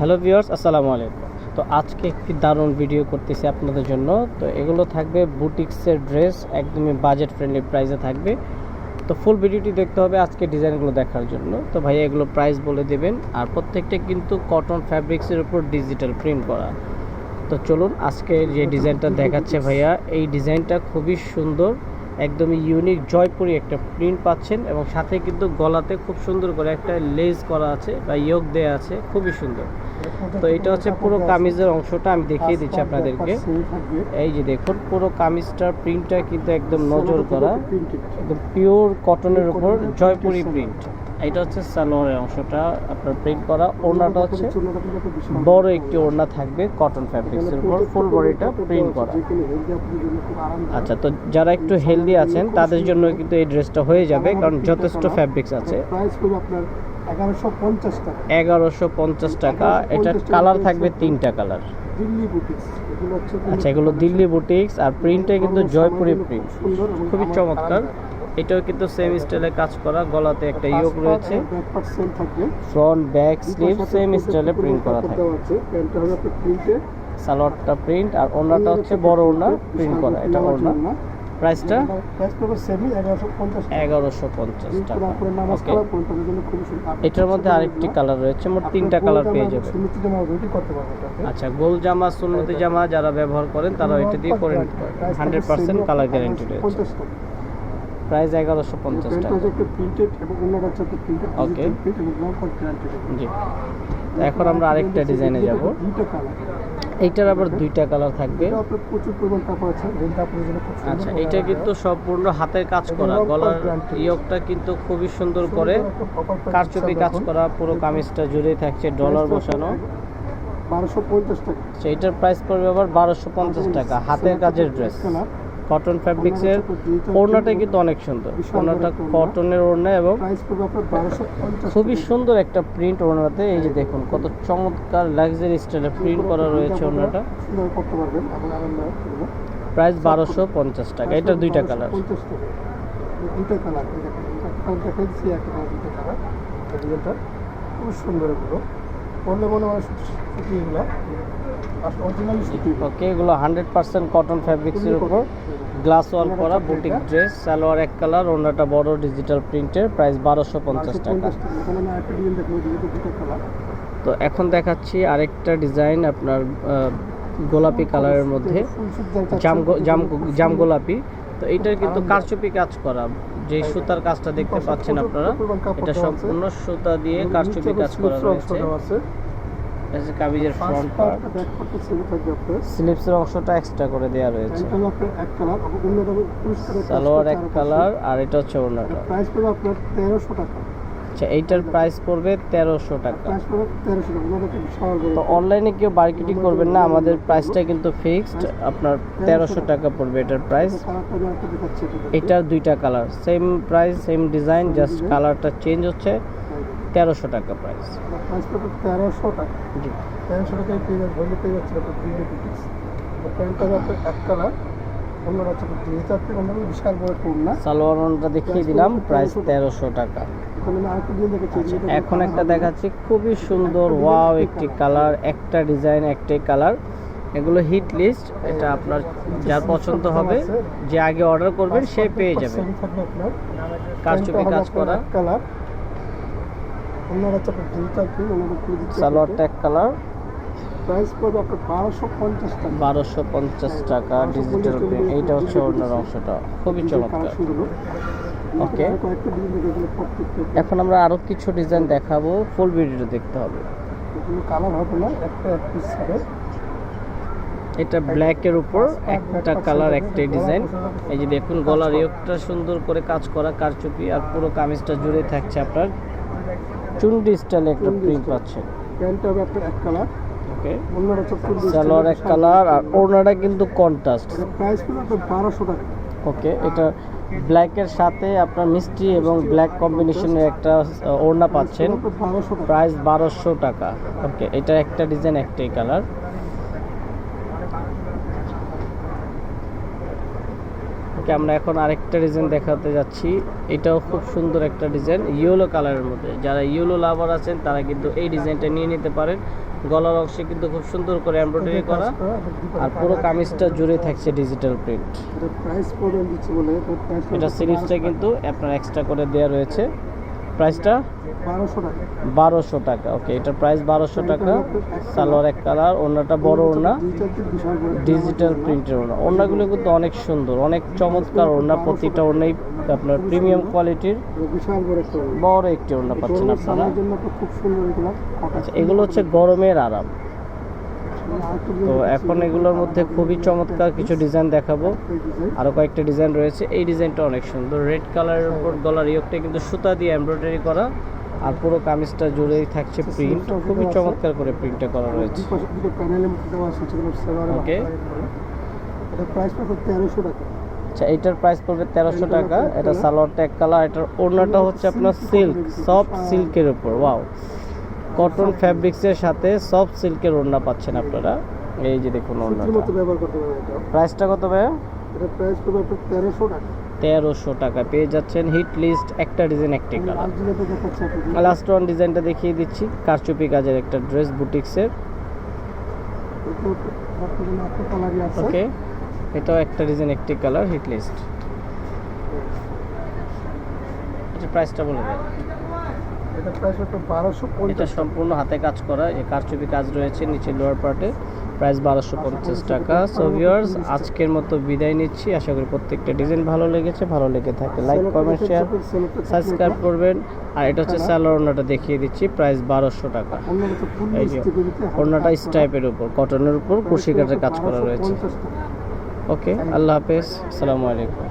Hello viewers, আসসালামু আলাইকুম। তো আজকে একটি দারুণ ভিডিও করতেছি আপনাদের জন্য। তো এগুলো থাকবে বুটিক্সের ড্রেস, একদমই বাজেট ফ্রেন্ডলি প্রাইসে থাকবে। তো ফুল ভিডিওটি দেখতে হবে আজকে ডিজাইনগুলো দেখার জন্য। তো ভাইয়া এগুলো প্রাইস বলে দেবেন। আর প্রত্যেকটা কিন্তু কটন ফ্যাব্রিক্সের উপর ডিজিটাল প্রিন্ট করা। তো চলুন আজকে যে ডিজাইনটা দেখাচ্ছে ভাইয়া, এই ডিজাইনটা খুবই সুন্দর, একদমই ইউনিক জয়পুরি একটা প্রিন্ট পাচ্ছেন এবং সাথে কিন্তু গলাতে খুব সুন্দর করে একটা লেস করা আছে বা ইয়োগ দেয়া আছে, খুবই সুন্দর। তো এটা হচ্ছে পুরো কামিজের অংশটা আমি দেখিয়ে দিচ্ছি আপনাদেরকে। এই যে দেখুন পুরো কামিজটার প্রিন্টটা কিন্তু একদম নজর করা। একদম পিওর কটনের উপর জয়পুরি প্রিন্ট এটা হচ্ছে সালোয়ারের অংশটা আপনার প্রিন্ট করা। ওড়নাটা হচ্ছে বড় একটি ওড়না থাকবে কটন ফ্যাব্রিক্সের উপর ফুল বডিটা প্রিন্ট করা। আচ্ছা তো যারা একটু হেলদি আছেন তাদের জন্য কিন্তু এই ড্রেসটা হয়ে যাবে কারণ যথেষ্ট ফ্যাব্রিক্স আছে। প্রাইস করবে আপনার এগারোশো পঞ্চাশ টাকা। এটার কালার থাকবে তিনটা কালার আচ্ছা এগুলো দিল্লি বুটিক্স আর প্রিন্টে কিন্তু জয়পুরি প্রিন্ট খুবই চমৎকার। এটাও কিন্তু সেম স্টাইলে কাজ করা গলাতে একটা ইয়োগ রয়েছে। ফ্রন্ট ব্যাক স্লিভ সেম স্টাইলে প্রিন্ট করা থাকে। সালোয়ারটা প্রিন্ট আর ওড়নাটা হচ্ছে বড় ওড়না প্রিন্ট করা এটা ওড়না। প্রাইসটা এগারোশো পঞ্চাশ টাকা। এটার মধ্যে আরেকটি কালার রয়েছে মোট তিনটা কালার পেয়ে যাবে আচ্ছা গোল জামা সুন্নতি জামা যারা ব্যবহার করেন তারা এটা দিয়ে করে নিতে পারেন। হান্ড্রেড পার্সেন্ট কালার গ্যারেন্টি রয়েছে। প্রাইস এগারোশো পঞ্চাশ টাকা। গ্যারান্টি জি। এখন আমরা আরেকটা ডিজাইনে যাব। এইটার আবার দুইটা কালার থাকবে। আচ্ছা এটা কিন্তু সম্পূর্ণ হাতের কাজ করা। গলার ইয়কটা কিন্তু খুবই সুন্দর করে কারচুপি কাজ করা পুরো কামিজটা জুড়েই থাকছে ডলার বসানো। বারোশো পঞ্চাশ টাকা। আচ্ছা এটার প্রাইস পড়বে আবার বারোশো পঞ্চাশ টাকা হাতের কাজের ড্রেস কটন ফ্যাব্রিক্সের ওড়নাটা কিন্তু অনেক সুন্দর ওড়নাটা কটনের ওড়না এবং খুবই সুন্দর একটা প্রিন্ট ওড়নাতে, এই যে দেখুন কত চমৎকার লাক্সারি স্টাইলে প্রিন্ট করা রয়েছে ওড়নাটা। প্রাইস বারোশো পঞ্চাশ টাকা, এটা দুইটা কালার 1250 টাকা। এই দুইটা কালার এই দেখেন একটা কালার দেখা দিচ্ছি একটা দুইটা কালার এই খুব সুন্দর ওকে এগুলো হান্ড্রেড পার্সেন্ট কটন ফ্যাব্রিক্সের উপর গ্লাস ওয়াল করা বুটিক ড্রেস সালোয়ার এক কালার ওড়নাটা বড় ডিজিটাল প্রিন্টের প্রাইস বারোশো পঞ্চাশ টাকা। তো এখন দেখাচ্ছি আরেকটা ডিজাইন আপনার গোলাপি কালারের মধ্যে জাম জাম জাম গোলাপি তো এইটার কিন্তু কারচুপি কাজ করা। যে সুতার কাজটা দেখতে পাচ্ছেন আপনারা এটা সম্পূর্ণ সুতা দিয়ে কারচুপি কাজ করা রয়েছে। এটা কামিজের ফ্রন্ট পার্ট ব্যাক পার্টটা সেম থাকবে আপনার স্লিপসের অংশটা এক্সট্রা করে দেওয়া রয়েছে। এটা আপনার এক কালার সালোয়ার এক কালার আর এটা হচ্ছে ওড়নাটা। প্রাইস পড়বে আপনার তেরোশো টাকা। আচ্ছা এইটার প্রাইস পড়বে তেরোশো টাকা। তো অনলাইনে কেউ মার্কেটিং করবেন না আমাদের প্রাইসটা কিন্তু ফিক্সড আপনার তেরোশো টাকা পড়বে এটার প্রাইস এটার দুইটা colour same price same design just কালারটা চেঞ্জ হচ্ছে। তেরোশো টাকা প্রাইস তেরোশো টাকা। জি। তেরোশো টাকায় পেয়ে যাচ্ছে ধরলে পেয়ে যাচ্ছে আপনার দিল্লি পিটিস প্যান্টটা আপনার এক কালার অন্যটা হচ্ছে আপনার ডিজিটাল প্রিন্ট বিশাল বড় টুর্না সালোয়ার দেখিয়ে দিলাম প্রাইস তেরোশো টাকা। এখানে একটা দেখাচ্ছি খুবই সুন্দর ওয়াও একটি কালার একটা ডিজাইন একটাই কালার এগুলো হিট লিস্ট এটা আপনার যার পছন্দ হবে যে আগে অর্ডার করবেন সে পেয়ে যাবে। কারচুপি কাজ করা। কালার হচ্ছে আপনার দিচ্ছে। সালোয়ারটা এক কালার প্রাইস পড়বে আপনার বারোশো পঞ্চাশ টাকা। বারোশো পঞ্চাশ টাকা ডিজিটাল প্রিন্ট এইটা হচ্ছে অংশটা। খুবই চমৎকার। ওকে। এখন আমরা আরও কিছু ডিজাইন দেখাবো। ফুল ভিডিওটা দেখতে হবে। এগুলো কালার হবে না একটা পিস হবে। এটা ব্ল্যাকের উপর একটা কালার একটাই ডিজাইন এই যে দেখুন গলার ইয়োগটা সুন্দর করে কাজ করা কারচুপি আর পুরো কামিজটা জুড়ে থাকছে আপনার। চুন্ডি স্টাইলে একটা প্রিন্ট পাচ্ছেন। প্যান্টটা হবে আপনার এক কালার। ওকে। সালোয়ার এক কালার আর ওড়নাটা কিন্তু কন্ট্রাস্ট। প্রাইস আপনার বারোশো টাকা। ওকে এটা ব্ল্যাকের সাথে আপনার মিষ্টি এবং ব্ল্যাক কম্বিনেশনের একটা ওড়না পাচ্ছেন। প্রাইস বারোশো টাকা। ওকে এটা একটা ডিজাইন একটাই কালার। ওকে আমরা এখন আরেকটা ডিজাইন দেখাতে যাচ্ছি। এটাও খুব সুন্দর একটা ডিজাইন ইয়েলো কালারের মধ্যে। যারা ইয়েলো লাভার আছেন তারা কিন্তু এই ডিজাইনটা নিয়ে নিতে পারেন। গলার অংশে কিন্তু খুব সুন্দর করে এমব্রয়ডারি করা। আর পুরো কামিজটা জুড়ে থাকছে ডিজিটাল প্রিন্ট এটা সিরিজটা কিন্তু আপনার এক্সট্রা করে দেওয়া রয়েছে। প্রাইসটা? বারোশো টাকা। ওকে এটার প্রাইস বারোশো টাকা। সালোয়ার এক কালার ওনাটা বড় ওনা ডিজিটাল প্রিন্টের ওনা ওনাগুলো কিন্তু অনেক সুন্দর অনেক চমৎকার ওনা প্রতিটা ওনাই আপনার প্রিমিয়াম কোয়ালিটির বড় একটা ওনা পাচ্ছেন আপনারা। আচ্ছা এগুলো হচ্ছে গরমের আরাম। তো এখন এগুলোর মধ্যে খুবই চমৎকার কিছু ডিজাইন দেখাবো। আরও কয়েকটা ডিজাইন রয়েছে। এই ডিজাইনটা অনেক সুন্দর। রেড কালারের উপর গলার ইয়োগটা কিন্তু সুতা দিয়ে এমব্রয়ডারি করা। আর পুরো কামিজটা জুড়েই থাকছে প্রিন্ট খুবই চমৎকার করে প্রিন্টটা করা রয়েছে। টাকা আচ্ছা এইটার প্রাইস পড়বে তেরোশো টাকা। এটা সালোয়ারটা এক কালার এটার ওড়নাটা হচ্ছে আপনার সিল্ক সফট সিল্কের উপর। ওয়াও কটন ফ্যাব্রিক্সের সাথে সফট সিল্কের ওড়না পাচ্ছেন আপনারা। এই যে দেখুন এটা। প্রাইসটা কত ভাইয়া? তেরোশো টাকা। পেয়ে যাচ্ছেন হিট লিস্ট একটা ডিজাইন একটি কালার লাস্ট ওয়ান ডিজাইনটা দেখিয়ে দিচ্ছি। কারচুপি কাজের একটা ড্রেস বুটিক্সের ওকে এটাও একটা ডিজাইন একটি কালার হিট লিস্ট প্রাইসটা বলে দেন। এটা প্রাইস পড়বে বারোশো এটা সম্পূর্ণ হাতে কাজ করা এই কারচুপি কাজ রয়েছে নিচে লোয়ার পার্টে প্রাইস বারোশো পঞ্চাশ টাকা। সো ভিউয়ার্স আজকের মতো বিদায় নিচ্ছি। আশা করি প্রত্যেকটা ডিজাইন ভালো লেগেছে ভালো লেগে থাকে। লাইক কমেন্ট শেয়ার সাবস্ক্রাইব করবেন। আর এটা হচ্ছে স্যালোর ওনাটা দেখিয়ে দিচ্ছি। প্রাইস বারোশো টাকা। এই যে, মিষ্টি স্টাইপের উপর কটনের উপর কুশি কাজ করা রয়েছে। ওকে আল্লাহ হাফেজ। আসসালামু আলাইকুম।